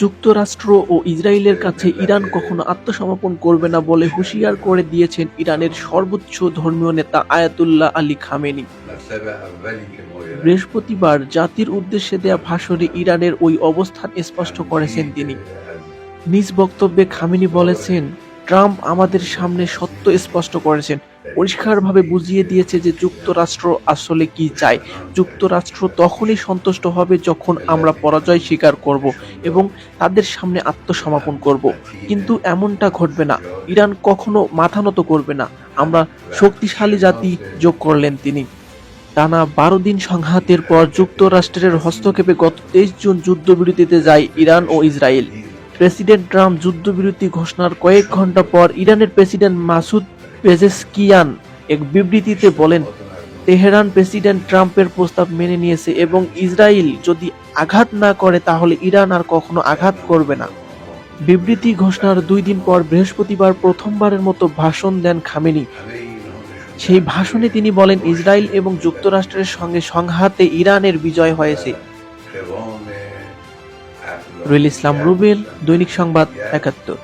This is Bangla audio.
যুক্তরাষ্ট্র ও ইসরায়েলের কাছে ইরান কখনো আত্মসমর্পণ করবে না বলে হুঁশিয়ার করে দিয়েছেন ইরানের সর্বোচ্চ ধর্মীয় নেতা আয়াতুল্লাহ আলী খামেনি। বৃহস্পতিবার জাতির উদ্দেশ্যে দেয়া ভাষণে ইরানের ওই অবস্থান স্পষ্ট করেছেন তিনি। নিজ বক্তব্যে খামেনি বলেছেন ট্রাম্প আমাদের সামনে সত্য স্পষ্ট করেছেন। পরিষ্কারভাবে বুঝিয়ে দিয়েছে যে যুক্তরাষ্ট্র আসলে কি চায়। যুক্তরাষ্ট্র তখনই সন্তুষ্ট হবে যখন আমরা পরাজয় স্বীকার করব এবং তাদের সামনে আত্মসমর্পণ করব। কিন্তু এমনটা ঘটবে না। ইরান কখনো মাথা নত করবে না। আমরা শক্তিশালী জাতি যোগ করলেন তিনি। টানা বারো দিন সংঘাতের পর যুক্তরাষ্ট্রের হস্তক্ষেপে গত তেইশ জুন যুদ্ধবিরতিতে যায় ইরান ও ইসরায়েল। প্রেসিডেন্ট ট্রাম্প যুদ্ধবিরতি ঘোষণার কয়েক ঘণ্টা পর ইরানের প্রেসিডেন্ট মাসুদ পেজেসকিয়ান এক বিবৃতিতে বলেন, তেহরান প্রেসিডেন্ট ট্রাম্পের প্রস্তাব মেনে নিয়েছে এবং ইসরায়েল যদি আঘাত না করে তাহলে ইরান আর কখনো আঘাত করবে না। বিবৃতি ঘোষণার দুই দিন পর বৃহস্পতিবার প্রথমবারের মতো ভাষণ দেন খামেনি। সেই ভাষণে তিনি বলেন, ইসরায়েল এবং যুক্তরাষ্ট্রের সঙ্গে সংঘাতে ইরানের বিজয় হয়েছে। রুয়েল ইসলাম রুবেল দৈনিক সংবাদ একাত্তর।